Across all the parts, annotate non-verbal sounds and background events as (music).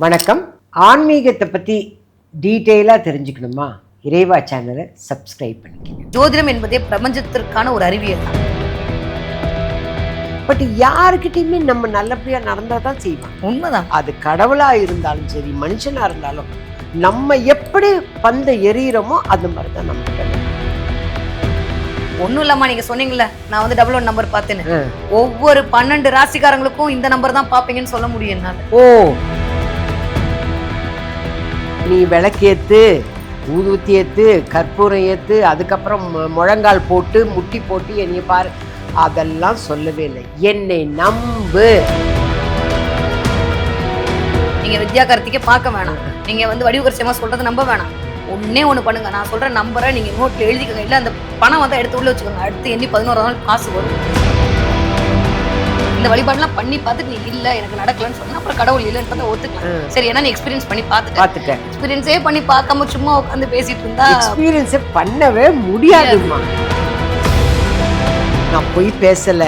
வணக்கம். ஆன்மீகத்தை பற்றி டீட்டெயிலாக தெரிஞ்சுக்கணுமா? இறைவா சேனலை சப்ஸ்கிரைப் பண்ணிக்கங்க. ஜோதிடம் என்பதே பிரபஞ்சத்திற்கான ஒரு அறிவியல். தான் பட் யாருக்கிட்டையுமே நம்ம நல்லபடியாக நடந்தால் தான் செய்வாங்க. உண்மைதான். அது கடவுளாக இருந்தாலும் சரி மனுஷனாக இருந்தாலும் நம்ம எப்படி பந்தை எறிகிறோமோ அந்த மாதிரி தான் நம்ம ஒண்ணும் இல்லாம நீங்க சொன்னீங்கல்ல நான் வந்து டபுள் ஒன் நம்பர் பார்த்தேன்னு. ஒவ்வொரு பன்னெண்டு ராசிக்காரங்களுக்கும் இந்த நம்பர் தான் பாப்பீங்கன்னு சொல்ல முடியும் என்னால. ஓ. நீ விளக்கேத்து ஊதுவத்தி ஏற்று கற்பூரம் ஏற்று அதுக்கப்புறம் முழங்கால் போட்டு முட்டி போட்டு என்னை பாரு. அதெல்லாம் சொல்லவே இல்லை. என்னை நம்பு. நீங்கள் வித்யா கார்த்திகே பார்க்க வேணாம். நீங்கள் வந்து வடிவகரசியமா சொல்கிறது நம்ப வேணாம். ஒன்றே ஒன்று பண்ணுங்க. நான் சொல்கிற நம்பரை நீங்கள் நோட்டில் எழுதிக்கோங்க. இல்லை அந்த பணம் வந்து எடுத்து உள்ளே வச்சுக்கோங்க. அடுத்து எண்ணி பதினோரு நாள் காசு வரும். இந்த வழிபாடுலாம் பண்ணி பார்த்துட்டு நீ இல்ல எனக்கு நடக்கலன்னு சொன்னா அப்புறம் கடவுள் இல்லைன்னு பார்த்தா ஒத்துக்கலாம். சரி ஏன்னா நீ எக்ஸ்பீரியன்ஸ் பண்ணி பார்த்துட்டேன் பார்த்துட்டேன் எக்ஸ்பீரியன்ஸே பண்ணி பார்க்காம சும்மா உட்காந்து பேசிட்டு இருந்தா எக்ஸ்பீரியன்ஸை பண்ணவே முடியாதும்மா. நான் பொய் பேசல.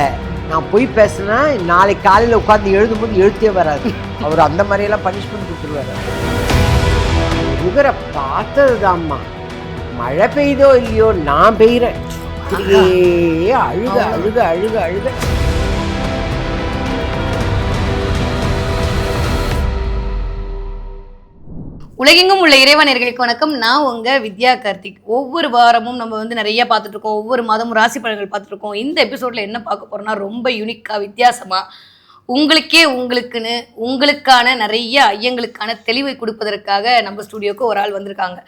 நான் பொய் பேசினா நாளைக்கு காலையில் உட்காந்து எழுதும்போது எழுத்தே வராது. அவர் அந்த மாதிரியெல்லாம் பனிஷ்மெண்ட் கொடுத்துருவாரு. முகரை பார்த்ததுதாம்மா. மழை பெய்தோ இல்லையோ நான் பெய்கிறேன் அழுக அழுக அழுக அழுக. உலகெங்கும் உள்ள இறைவனர்களுக்கு வணக்கம். நான் உங்க வித்யா கார்த்திக். ஒவ்வொரு வாரமும் நம்ம வந்து நிறைய பார்த்துட்டு இருக்கோம். ஒவ்வொரு மாதமும் ராசி பலன்கள் பார்த்துட்டு இருக்கோம். இந்த எபிசோட்ல என்ன பார்க்க போறோம்னா ரொம்ப யூனிக்கா வித்தியாசமா உங்களுக்கே உங்களுக்குன்னு உங்களுக்கான நிறைய ஐயங்களுக்கான தெளிவை கொடுப்பதற்காக நம்ம ஸ்டுடியோக்கு ஒரு ஆள் வந்திருக்காங்க.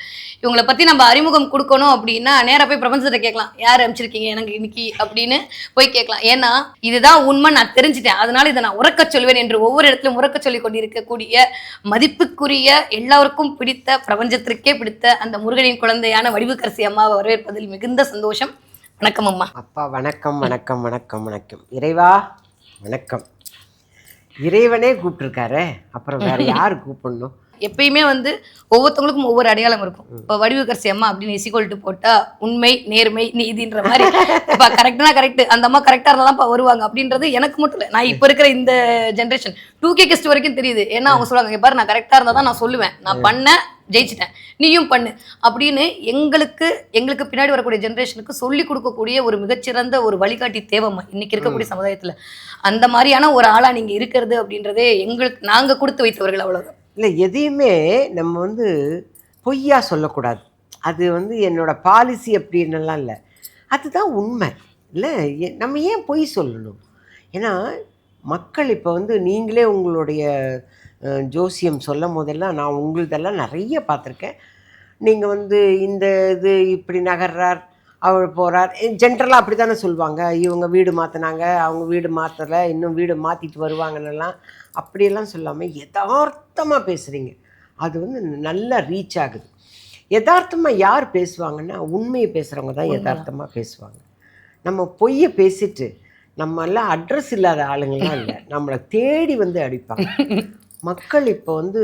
இவங்களை பற்றி நம்ம அறிமுகம் கொடுக்கணும் அப்படின்னா நேராக போய் பிரபஞ்சத்தை கேட்கலாம். யார் அனுப்பிச்சிருக்கீங்க எனக்கு இன்னைக்கு அப்படின்னு போய் கேட்கலாம். ஏன்னா இதுதான் உண்மை நான் தெரிஞ்சுட்டேன். அதனால இதை நான் உறக்க சொல்வேன் என்று ஒவ்வொரு இடத்துலையும் உறக்க சொல்லி கொண்டிருக்கக்கூடிய மதிப்புக்குரிய எல்லாருக்கும் பிடித்த பிரபஞ்சத்திற்கே பிடித்த அந்த முருகனின் குழந்தையான வடிவுக்கரசி அம்மாவை வரவேற்பதில் மிகுந்த சந்தோஷம். வணக்கம் அம்மா. அப்பா வணக்கம் வணக்கம் வணக்கம் வணக்கம். இறைவா வணக்கம். இறைவனே கூப்பிட்டுருக்காரு. அப்புறம் வேற யார் கூப்பிடணும்? எப்பயுமே வந்து ஒவ்வொருத்தவங்களுக்கும் ஒவ்வொரு அடையாளம் இருக்கும். இப்போ வடிவுக்கரசி அம்மா அப்படின்னு இசிகோல்ட்டு போட்டா உண்மை நேர்மை நீதின்ற மாதிரி. இப்போ கரெக்ட்னா கரெக்ட் அந்த அம்மா கரெக்டாக இருந்தால் தான் வருவாங்க அப்படின்றது எனக்கு மட்டும் இல்லை. நான் இப்போ இருக்கிற இந்த ஜென்ரேஷன் டூ கே கெஸ்ட் வரைக்கும் தெரியுது. ஏன்னா அவங்க சொல்லுவாங்க "இங்க பாரு நான் கரெக்டாக இருந்தால் தான் நான் சொல்லுவேன். நான் பண்ணேன் ஜெயிச்சிட்டேன். நீயும் பண்ணு அப்படின்னு எங்களுக்கு எங்களுக்கு பின்னாடி வரக்கூடிய ஜென்ரேஷனுக்கு சொல்லி கொடுக்கக்கூடிய ஒரு மிகச்சிறந்த ஒரு வழிகாட்டி தேவைம்மா இன்னைக்கு இருக்கக்கூடிய சமுதாயத்துல. அந்த மாதிரியான ஒரு ஆளா நீங்க இருக்கிறது அப்படின்றதே எங்களுக்கு நாங்க கொடுத்து வைத்தவர்கள் அவ்வளவுதான். இல்லை எதையுமே நம்ம வந்து பொய்யா சொல்லக்கூடாது. அது வந்து என்னோட பாலிசி அப்படின்னுலாம் இல்லை. அதுதான் உண்மை. இல்லை நம்ம ஏன் பொய் சொல்லணும்? ஏன்னா மக்கள் இப்போ வந்து நீங்களே உங்களுடைய ஜோசியம் சொல்லும் போதெல்லாம் நான் உங்களுதெல்லாம் நிறைய பார்த்துருக்கேன். நீங்கள் வந்து இந்த இது இப்படி நகர்றார் அவர் போகிறார் ஜென்ரலாக அப்படி தானே சொல்லுவாங்க. இவங்க வீடு மாற்றினாங்க அவங்க வீடு மாற்றலை இன்னும் வீடு மாற்றிட்டு வருவாங்கன்னெல்லாம் அப்படியெல்லாம் சொல்லாமல் யதார்த்தமாக பேசுகிறீங்க அது வந்து நல்லா ரீச் ஆகுது. யதார்த்தமாக யார் பேசுவாங்கன்னா உண்மையை பேசுகிறவங்க தான் யதார்த்தமாக பேசுவாங்க. நம்ம பொய்யை பேசிட்டு நம்ம எல்லாம் அட்ரஸ் இல்லாத ஆளுங்கள்லாம் இல்லை. நம்மளை தேடி வந்து அடிப்பாங்க. (laughs) மக்கள் இப்போ வந்து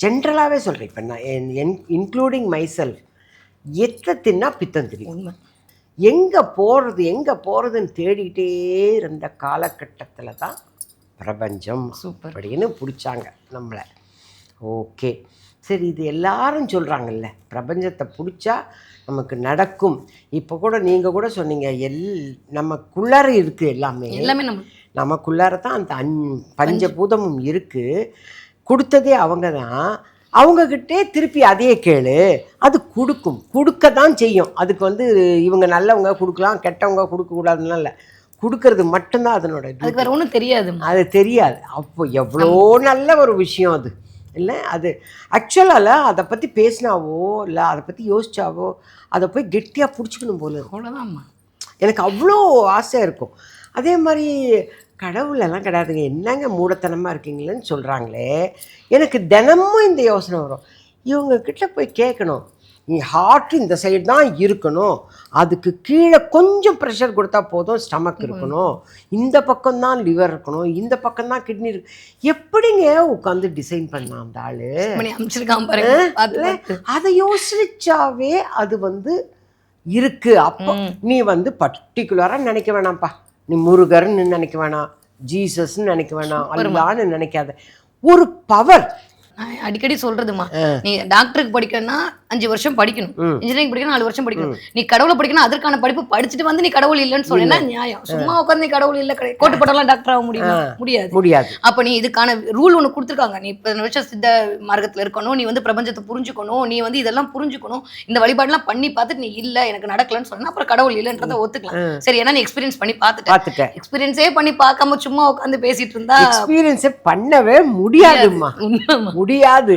ஜென்ரலாகவே சொல்கிறேன் இப்போ நான் என் இன்க்ளூடிங் மைசெல்ஃப் எத்தை தின்னா பித்தம் தெரியும் எங்கே போகிறது எங்கே போகிறதுன்னு தேடிக்கிட்டே இருந்த காலகட்டத்தில் தான் பிரபஞ்சம் சூப்பர். அப்படின்னு பிடிச்சாங்க நம்மளை. ஓகே. சரி இது எல்லாரும் சொல்கிறாங்கல்ல பிரபஞ்சத்தை பிடிச்சா நமக்கு நடக்கும். இப்போ கூட நீங்கள் கூட சொன்னீங்க எல் நமக்குள்ளார இருக்குது எல்லாமே. எல்லாமே நம்ம. நமக்குள்ளார தான் அந்த அஞ் பஞ்சபூதமும் இருக்குது கொடுத்ததே அவங்க தான். அவங்கக்கிட்டே திருப்பி அதையே கேளு. அது கொடுக்கும். கொடுக்க தான் செய்யும். அதுக்கு வந்து இவங்க நல்லவங்க கொடுக்கலாம் கெட்டவங்க கொடுக்கக்கூடாதுலாம் இல்லை. கொடுக்கறது மட்டும்தான் அதனோட. அதுக்கு வேற ஒண்ணும் தெரியாது. அது தெரியாது. அப்போ எவ்வளோ நல்ல ஒரு விஷயம் அது. இல்லை? அது ஆக்சுவலாக அதை பற்றி பேசினாவோ இல்லை அதை பற்றி யோசிச்சாவோ அதை போய் கெட்டியாக பிடிச்சிக்கணும் போல எனக்கு அவ்வளோ ஆசை இருக்கும். அதே மாதிரி கடவுளெல்லாம் கிடையாதுங்க. என்னங்க மூடத்தனமாக இருக்கீங்களேன்னு சொல்கிறாங்களே எனக்கு தினமும் இந்த யோசனை வரும். இவங்க கிட்ட போய் கேட்கணும். நீ ஹார்ட் இந்த சைடு தான் இருக்கணும். அதுக்கு கீழே கொஞ்சம் ப்ரெஷர் கொடுத்தா போதும் ஸ்டமக் இருக்கணும். இந்த பக்கம் தான் லிவர் இருக்கணும். இந்த பக்கம் தான் கிட்னி இருக்கு. எப்படிங்க உட்காந்து டிசைன் பண்ணான் அந்த ஆளு? அதை யோசிச்சாவே அது வந்து இருக்கு. அப்போ. நீ வந்து பர்டிகுலராக நினைக்க வேணாம்ப்பா. நீ முருகர்னு நினைக்க வேணாம் ஜீசஸ்ன்னு நினைக்க வேணாம் அல்லான்னு நினைக்காத. ஒரு பவர் நான் அடிக்கடி சொல்றதுமா நீ டாக்டருக்கு படிக்கணும்னா அஞ்சு வருஷம் படிக்கணும். இன்ஜினியரிங் படிக்கணும் நாலு வருஷம் படிக்கணும். நீ கடவுளை படிக்கணும் அதற்கான படிப்பு படிச்சுட்டு வந்து நீ கடவுள் இல்லைன்னு சொன்னா நியாயம்? சும்மா உட்காந்து நீ கடவுள் இல்ல. கோட்டு படம்லாம் டாக்டர் ஆக முடியுமா? முடியாது. முடியாது. அப்ப நீ இதுக்கான ரூல் ஒண்ணு கொடுத்துருக்காங்க. நீ இப்ப வருஷம் சித்த மார்க்கத்துல இருக்கணும். நீ வந்து பிரபஞ்சத்தை புரிஞ்சுக்கணும். நீ வந்து இதெல்லாம் புரிஞ்சுக்கணும். இந்த வழிபாடுலாம் பண்ணி பார்த்துட்டு நீ இல்ல எனக்கு நடக்கலன்னு சொன்னா அப்புறம் கடவுள் இல்லைன்றத ஒத்துக்கலாம். சரி ஏன்னா நீ எக்ஸ்பீரியன்ஸ் பண்ணி பார்த்துட்ட. பார்த்துட்டேன் எக்ஸ்பீரியன்ஸே பண்ணி பார்க்காம சும்மா உட்காந்து பேசிட்டு இருந்தா எக்ஸ்பீரியன்ஸே பண்ணவே முடியாதும்மா. உண்மைமா முடியாது.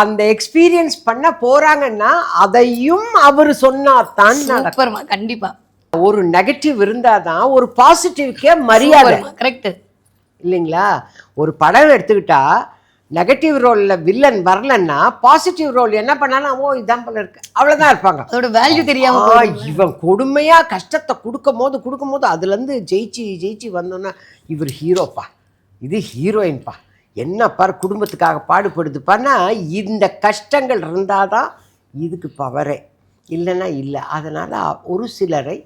அந்த எக்ஸ்பீரியன்ஸ் பண்ண போறாங்கன்னா அதையும் அவர் சொன்னாதான் நடக்கும். கண்டிப்பா. ஒரு நெகட்டிவ் இருந்தாதான் ஒரு பாசிட்டிவ்க்கே மரியாதை. கரெக்ட் இல்லைங்களா? ஒரு படம் எடுத்துக்கிட்டா நெகட்டிவ் ரோல்ல வில்லன் வரலன்னா பாசிட்டிவ் ரோல் என்ன பண்ணாலும் ஓ இதான் போல இருக்கு. அவ்வளவுதான் இருப்பாங்க. அதோட வேல்யூ தெரியாம இவன் கொடுமையா கஷ்டத்தை கொடுக்கும் போது கொடுக்கும் போது அதுல இருந்து ஜெயிச்சு ஜெயிச்சு வந்தோன்னா இவர் ஹீரோப்பா இது ஹீரோயின்ப்பா என்ன பாரு குடும்பத்துக்காக பாடுபடுதுப்பான்னா இந்த கஷ்டங்கள் இருந்தாதான் இதுக்கு பவரே இல்லைன்னா இல்லை. அதனால ஒரு சிலரை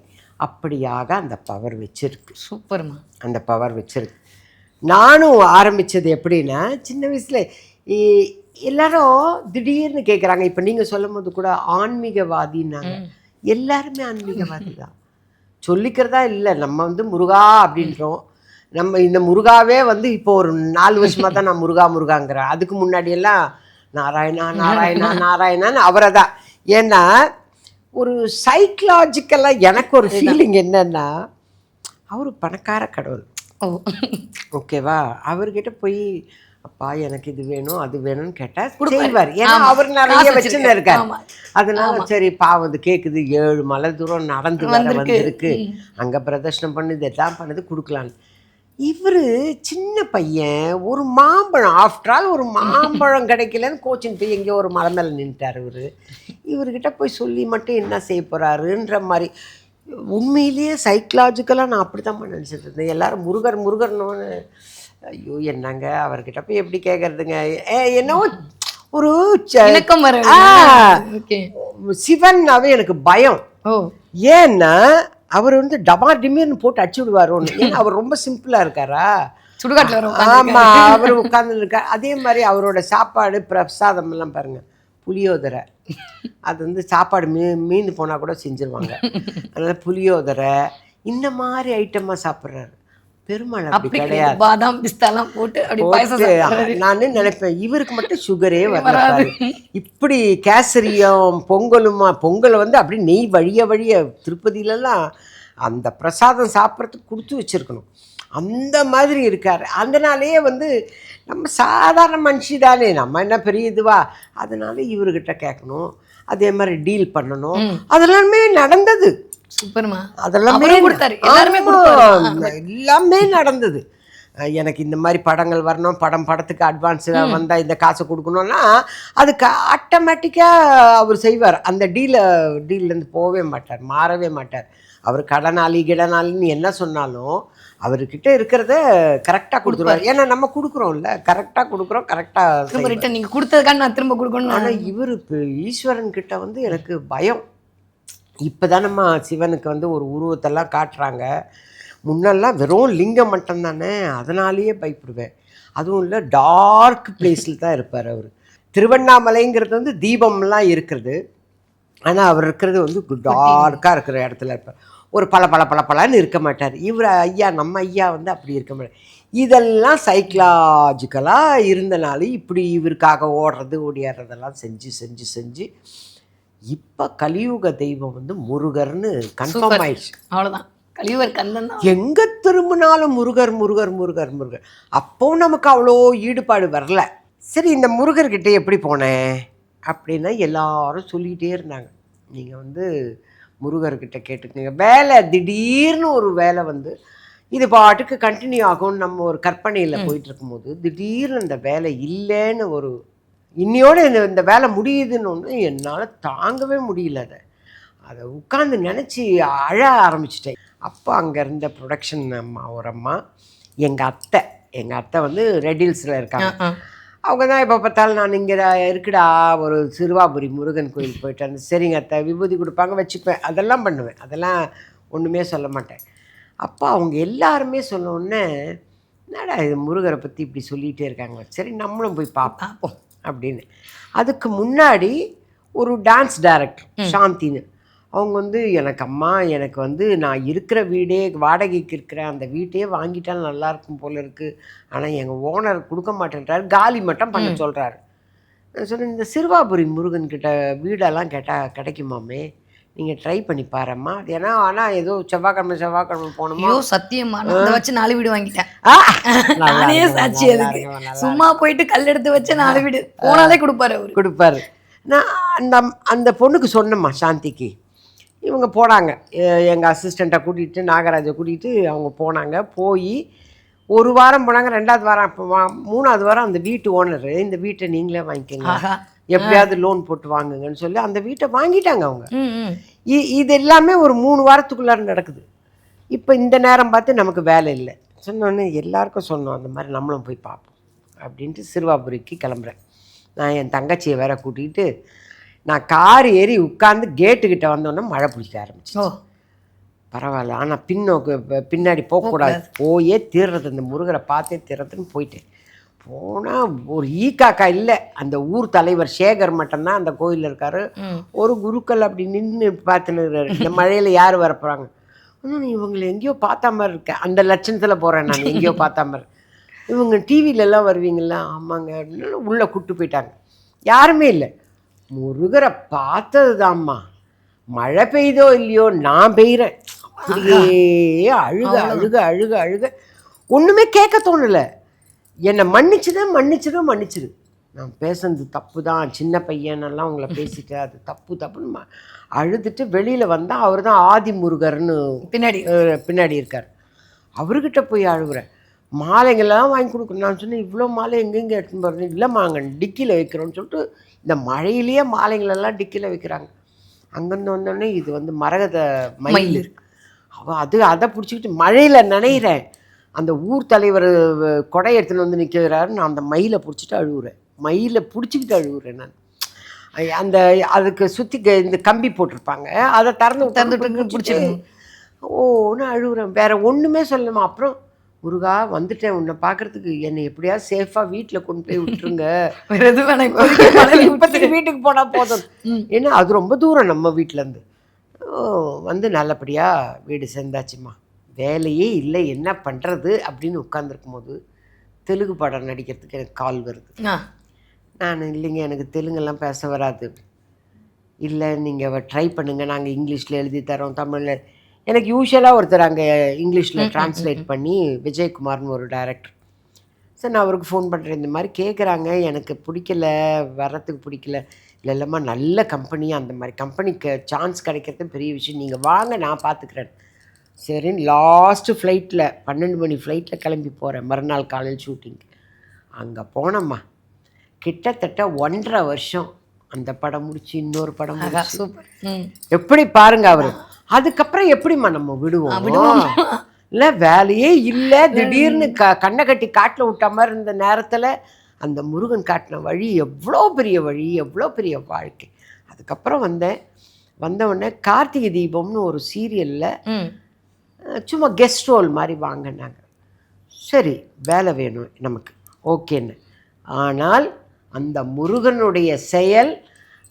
அப்படியாக அந்த பவர் வச்சிருக்கு. சூப்பர்மா. அந்த பவர் வச்சிருக்கு. நானும் ஆரம்பிச்சது எப்படின்னா சின்ன வயசுல எல்லாரும் திடீர்னு கேட்குறாங்க இப்போ நீங்கள் சொல்லும் போது கூட ஆன்மீகவாதின்னாங்க. எல்லாருமே ஆன்மீகவாதி தான் சொல்லிக்கிறதா இல்லை. நம்ம வந்து முருகா அப்படின்றோம். நம்ம இந்த முருகாவே வந்து இப்போ ஒரு நாலு வருஷமா தான் நான் முருகா முருகாங்கிறேன் அதுக்கு முன்னாடி எல்லாம் நாராயணா நாராயணா நாராயணான்னு அவரை தான் ஏன்னா ஒரு சைக்கலாஜிக்கலாக எனக்கு ஒரு ஃபீலிங் என்னன்னா அவர் பணக்கார கடவுள். ஓகேவா? அவர்கிட்ட போய் அப்பா எனக்கு இது வேணும் அது வேணும்னு கேட்டா செய்வார். ஏன்னா அவர் நிறைய வச்சுன்னு. இருக்காரு. அதனால சரி பாவம் இது கேக்குது. ஏழு மலை தூரம் நடந்து வந்திருக்கு. அங்க பிரதர்ஷனம் பண்ணுது எல்லாம் பண்ணுது கொடுக்கலான்னு இவரு சின்ன பையன் ஒரு மாம்பழம். ஆஃப்டர் ஆல் ஒரு மாம்பழம் (laughs) கிடைக்கலன்னு கோச்சின் போய் எங்கேயோ ஒரு மலை மேலே நின்றுட்டார் இவரு. இவர்கிட்ட போய் சொல்லி மட்டும் என்ன செய்ய போறாருன்ற மாதிரி. உண்மையிலேயே சைக்கலாஜிக்கலாக நான் அப்படி தான் நினச்சிட்டு இருந்தேன். எல்லாரும் முருகர் முருகர்னு ஐயோ என்னங்க? அவர்கிட்ட போய் எப்படி கேட்கறதுங்க ஏ என்னவோ ஒரு சிவன்னாவே எனக்கு பயம். ஏன்னா அவர் வந்து டமார் டிமிர்னு போட்டு அடிச்சு விடுவாரோன்னு. ஏன்னா அவர் ரொம்ப சிம்பிளா இருக்காரா? சுடுகாட்டுல வரும் ஆமா அவர் உட்கார்ந்து இருக்கார் அதே மாதிரி அவரோட சாப்பாடு பிரசாதம் எல்லாம் பாருங்க. புளியோதரை. அது வந்து சாப்பாடு மீ மீந்து போனா கூட செஞ்சிருவாங்க. அதனால புளியோதரை இந்த மாதிரி ஐட்டமா சாப்பிட்றாரு. பெருமாள் அப்படி கிடையாது. பாதாம் பிஸ்தாலாம் போட்டு அப்படி. நான் நினைப்பேன் இவருக்கு மட்டும் சுகரே வராது. இப்படி கேசரியும் பொங்கலுமா பொங்கலை வந்து அப்படி நெய் வழிய வழிய திருப்பதியிலலாம் அந்த பிரசாதம் சாப்பிட்றதுக்கு கொடுத்து வச்சிருக்கணும். அந்த மாதிரி இருக்கார். அதனாலேயே வந்து நம்ம சாதாரண மனுஷி தானே. நம்ம என்ன பெரிய இதுவா? அதனால இவர்கிட்ட கேட்கணும். அதே மாதிரி டீல் பண்ணணும். அதெல்லாமே நடந்தது. சூப்பர்மா. அதெல்லாமே கொடுத்தாரு. எல்லாருமே. எல்லாமே நடந்தது. எனக்கு இந்த மாதிரி படங்கள் வரணும் படம் படத்துக்கு அட்வான்ஸ் வந்தால் இந்த காசை கொடுக்கணும்னா அதுக்கு ஆட்டோமேட்டிக்காக அவர் செய்வார். அந்த டீலை டீல்லேருந்து போகவே மாட்டார் மாறவே மாட்டார். அவர் கடனாளி கிடனாளின்னு என்ன சொன்னாலும் அவர்கிட்ட இருக்கிறத கரெக்டாக கொடுத்துருவார். ஏன்னா நம்ம கொடுக்குறோம்ல. கரெக்டாக கொடுக்குறோம் கரெக்டாக திரும்ப ரிட்டன் நீங்க கொடுத்ததுக்காக நான் திரும்ப கொடுக்கணும் ஆனால் இவர் ஈஸ்வரன் கிட்ட வந்து எனக்கு பயம். இப்போதானம்மா சிவனுக்கு வந்து ஒரு உருவத்தெல்லாம் காட்டுறாங்க. முன்னெல்லாம் வெறும் லிங்கம் மட்டும்தானே அதனாலேயே பயப்படுவேன். அதுவும் இல்லை டார்க் பிளேஸில் தான் இருப்பார் அவர். திருவண்ணாமலைங்கிறது வந்து தீபம்லாம் இருக்கிறது. ஆனால் அவர் இருக்கிறது வந்து டார்க்காக இருக்கிற இடத்துல இருப்பார். ஒரு பல பல பல பலன்னு இருக்க மாட்டார். இவர் ஐயா நம்ம ஐயா வந்து அப்படி இருக்க மாட்டார். இதெல்லாம் சைக்கலாஜிக்கலாக இருந்தனால இப்படி இவருக்காக ஓடுறது ஓடியாடுறதெல்லாம் செஞ்சு செஞ்சு செஞ்சு இப்போ கலியுக தெய்வம் வந்து முருகர்னு கன்ஃபார்ம் ஆயிடுச்சு. அவ்வளவுதான். கலியுவர் கந்தன் தான். எங்க திரும்பினாலும் முருகர் முருகர் முருகர் முருகர். அப்போ நமக்கு அவ்வளோ ஈடுபாடு வரல. சரி இந்த முருகர்கிட்ட எப்படி போனேன்? அப்படின்னா எல்லாரும் சொல்லிகிட்டே இருந்தாங்க. நீங்கள் வந்து முருகர்கிட்ட கேட்டுக்கங்க. வேலை திடீர்னு ஒரு வேலை வந்து இது பாட்டுக்கு கண்டினியூ ஆகும்னு நம்ம ஒரு கற்பனையில் போயிட்டு இருக்கும்போது திடீர்னு இந்த வேலை இல்லைன்னு ஒரு இன்னையோட இந்த வேலை முடியுதுன்னு ஒன்று என்னால் தாங்கவே முடியல அதை. அதை உட்காந்து நினச்சி அழ ஆரம்பிச்சிட்டேன். அப்போ அங்கே இருந்த ப்ரொடக்ஷன் அம்மா ஒரு அம்மா எங்கள் அத்தை. எங்கள் அத்தை வந்து ரெடில்ஸில் இருக்காங்க. அவங்க தான் எப்போ பார்த்தாலும் நான் இங்கே இருக்குடா ஒரு சிறுவாபுரி முருகன் கோயில் போயிட்டு வந்து சரிங்க அத்தை விபூதி கொடுப்பாங்க வச்சுப்பேன் அதெல்லாம் பண்ணுவேன். அதெல்லாம் ஒன்றுமே சொல்ல மாட்டேன். அப்போ அவங்க எல்லாருமே சொன்ன உடனே என்னடா இது முருகரை பற்றி இப்படி சொல்லிகிட்டே இருக்காங்க? சரி நம்மளும் போய் பார்ப்போம். அப்படின்னு. அதுக்கு முன்னாடி ஒரு டான்ஸ் டைரக்டர் சாந்தின்னு. அவங்க வந்து எனக்கு அம்மா எனக்கு வந்து நான் இருக்கிற வீடே வாடகைக்கு இருக்கிற அந்த வீட்டையே வாங்கிட்டா நல்லா இருக்கும் போல இருக்கு. ஆனால் எங்கள் ஓனர் கொடுக்க மாட்டேன்றாரு. காலி மட்டும் பண்ண சொல்கிறாரு சொன்னேன் இந்த சிறுவாபுரி முருகன் கிட்ட வீடெல்லாம் கேட்டால் கிடைக்குமாமே? நீங்கள் ட்ரை பண்ணி பாரும்மா. ஏன்னா ஆனால் ஏதோ செவ்வாய்க்கிழமை செவ்வாய்க்கிழமை போகணுமா? ஐயோ சத்தியமா நான் அதை வச்சு நாலு வீடு வாங்கிட்டேன். நானே சாட்சி அதுக்கு. சும்மா போயிட்டு கல் எடுத்து வச்சு நாலு வீடு. போனாலே கொடுப்பாரு அவரு. கொடுப்பாரு. நான் அந்த அந்த பொண்ணுக்கு சொன்னேம்மா சாந்திக்கு. இவங்க போனாங்க. எங்கள் அசிஸ்டண்ட்டை கூட்டிகிட்டு நாகராஜை கூட்டிகிட்டு அவங்க போனாங்க. போய் ஒரு வாரம் போனாங்க ரெண்டாவது வாரம் மூணாவது வாரம் அந்த வீட்டு ஓனரு இந்த வீட்டை நீங்களே வாங்கிக்கோங்க. எப்படியாவது லோன் போட்டு வாங்குங்கன்னு சொல்லி அந்த வீட்டை வாங்கிட்டாங்க அவங்க. இது எல்லாமே ஒரு மூணு வாரத்துக்குள்ளார நடக்குது. இப்போ இந்த நேரம் பார்த்து நமக்கு வேலை இல்லை. சொன்னோன்னே எல்லாருக்கும் சொன்னோம் அந்த மாதிரி நம்மளும் போய் பார்ப்போம். அப்படின்ட்டு சிறுவாபுரிக்கு கிளம்புறேன். நான் என் தங்கச்சியை வேற கூட்டிகிட்டு நான் கார் ஏறி உட்காந்து கேட்டுக்கிட்ட வந்தோன்னே மழை பிடிக்க ஆரம்பிச்சு பரவாயில்ல. ஆனால் பின்னோக்கு பின்னாடி போகக்கூடாது. போயே தீர்றது இந்த முருகரை பார்த்தே தீர்றதுன்னு போயிட்டேன். போனால் ஒரு ஈ காக்கா இல்லை. அந்த ஊர் தலைவர் சேகர் மட்டும்தான் அந்த கோயிலில் இருக்காரு. ஒரு குருக்கள் அப்படி நின்று பார்த்துன்னு இந்த மழையில் யார் வரப்போகிறாங்க இன்னும் இவங்களை எங்கேயோ பார்த்த மாதிரி இருக்கேன் அந்த லட்சணத்தில் போகிறேன் நான் எங்கேயோ பார்த்த மாதிரி. இவங்க டிவில எல்லாம் வருவீங்களா ஆமாங்க. உள்ளே கூட்டு போயிட்டாங்க. யாருமே இல்லை. முருகரை பார்த்தது மழை பெய்தோ இல்லையோ நான் பெய்கிறேன் அப்படியே அழுக அழுக அழுக அழுக. ஒன்றுமே கேட்க தோணலை. என்னை மன்னிச்சுடு மன்னிச்சிடு மன்னிச்சிடு. நான் பேசுனது தப்பு தான் சின்ன பையனெல்லாம் உங்களை பேசிட்டேன் அது தப்பு தப்புன்னு அழுதுட்டு வெளியில் வந்தால் அவர் தான் ஆதி முருகர்னு பின்னாடி பின்னாடி இருக்கார். அவர்கிட்ட போய் அழுகுறேன் மாலைங்கள்லாம் வாங்கி கொடுக்கணும். நான் சொன்னேன் இவ்வளோ மாலை எங்கெங்கே எடுத்துன்னு போகிறது இல்லைம்மா அங்கே டிக்கியில் வைக்கிறோன்னு சொல்லிட்டு இந்த மழையிலேயே மாலைங்களெல்லாம் டிக்கியில் வைக்கிறாங்க. அங்கேருந்து வந்தோடனே இது வந்து மரகத மயில். மயில். இருக்கு. அவ அது அதை பிடிச்சிக்கிட்டு மழையில் நனைகிறேன் அந்த ஊர் தலைவர் கொடை எடுத்துன்னு வந்து நிற்கிறாரு நான் அந்த மயிலை பிடிச்சிட்டு அழுகுறேன் மயிலை பிடிச்சிக்கிட்டு அழுகுறேன் நான். அந்த அதுக்கு சுற்றி இந்த கம்பி போட்டிருப்பாங்க. அதை திறந்து திறந்து விட்டு விட்டு பிடிச்சிட்டு ஓன்னு அழுகுறேன் வேற ஒன்றுமே சொல்லணுமா அப்புறம் முருகா வந்துட்டேன். உன்னை பார்க்கறதுக்கு என்னை எப்படியாவது சேஃபாக வீட்டில் கொண்டு போய் விட்டுருங்க. (laughs) வேற எதுவும் வேணாம். இப்போதைக்கு வீட்டுக்கு போனால் போதும். ஏன்னா அது ரொம்ப தூரம் நம்ம வீட்டிலேருந்து ஓ வந்து நல்லபடியாக வீடு சேர்ந்தாச்சுமா வேலையே இல்லை என்ன பண்ணுறது அப்படின்னு உட்காந்துருக்கும் போது தெலுங்கு படம் நடிக்கிறதுக்கு எனக்கு கால் வருது. நான் இல்லைங்க எனக்கு தெலுங்கெல்லாம் பேச வராது. இல்லை நீங்கள் ட்ரை பண்ணுங்கள் நாங்கள் இங்கிலீஷில் எழுதி தரோம் தமிழில். எனக்கு யூஸ்வலாக ஒருத்தர் அங்கே இங்கிலீஷில் ட்ரான்ஸ்லேட் பண்ணி விஜயகுமார்னு ஒரு டைரக்டர் சரி நான் அவருக்கு ஃபோன் பண்ணுறேன் இந்த மாதிரி கேட்குறாங்க எனக்கு பிடிக்கல வர்றதுக்கு பிடிக்கல. இல்லை இல்லைம்மா நல்ல கம்பெனி அந்த மாதிரி கம்பெனிக்கு சான்ஸ் கிடைக்கிறது பெரிய விஷயம். நீங்கள் வாங்க நான் பார்த்துக்கிறேன் சரின்னு லாஸ்ட்டு ஃப்ளைட்டில் பன்னெண்டு மணி ஃப்ளைட்டில் கிளம்பி போகிறேன் மறுநாள் காலையில் ஷூட்டிங் அங்கே போனோம்மா. கிட்டத்தட்ட ஒன்றரை வருஷம் அந்த படம் முடிச்சு இன்னொரு படம் சூப்பர் எப்படி பாருங்க அவரு. அதுக்கப்புறம் எப்படிம்மா நம்ம விடுவோம்? இல்ல வேலையே இல்லை. திடீர்னு க கண்ணை கட்டி காட்டில் விட்ட மாதிரி இருந்த நேரத்துல அந்த முருகன் காட்டின வழி எவ்வளோ பெரிய வழி எவ்வளோ பெரிய வாழ்க்கை. அதுக்கப்புறம் வந்தேன். வந்த உடனே கார்த்திகை தீபம்னு ஒரு சீரியல்ல சும்மா கெஸ்ட் ரோல் மாதிரி வாங்கினாங்க. சரி வேலை வேணும் நமக்கு. ஓகேன்னு ஆனால் அந்த முருகனுடைய செயல்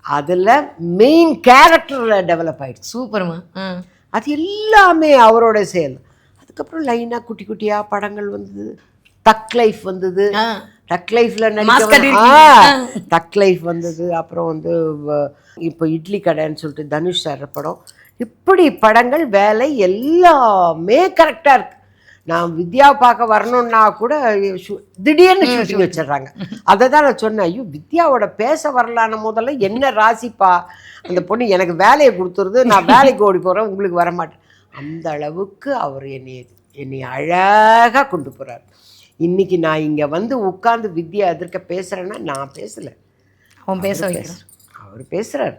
அதில் மெயின் கேரக்டரில் டெவலப் ஆயிடுச்சு. சூப்பர்மா. அது எல்லாமே அவரோட செயல். அதுக்கப்புறம் லைனாக குட்டி குட்டியாக படங்கள் வந்தது. தக் லைஃப் வந்தது. டக் லைஃப்ல Mask நடிக்க டக் லைஃப் வந்தது. அப்புறம் வந்து இப்போ இட்லி கடைன்னு சொல்லிட்டு தனுஷ் சார் படம். இப்படி படங்கள் வேலை எல்லாமே கரெக்டாக இருக்கு. நான் வித்யாவை பார்க்க வரணும்னா கூட திடீர்னு ஷூட்டிங் வச்சிடுறாங்க. அதை தான் நான் சொன்னேன். ஐயோ வித்யாவோட பேச வரலான முதல்ல என்ன ராசிப்பா? அந்த பொண்ணு எனக்கு வேலையை கொடுத்துருது. நான் வேலைக்கு ஓடி போகிறேன் உங்களுக்கு வர மாட்டேன் அந்த அளவுக்கு அவர் என்னை என்னை அழகாக கொண்டு போகிறார் இன்னைக்கு நான் இங்கே வந்து உட்கார்ந்து வித்யா எதிர்க்க பேசுகிறேன்னா நான் பேசலை. அவன் பேச வைக்கிறான் அவர் பேசுகிறார்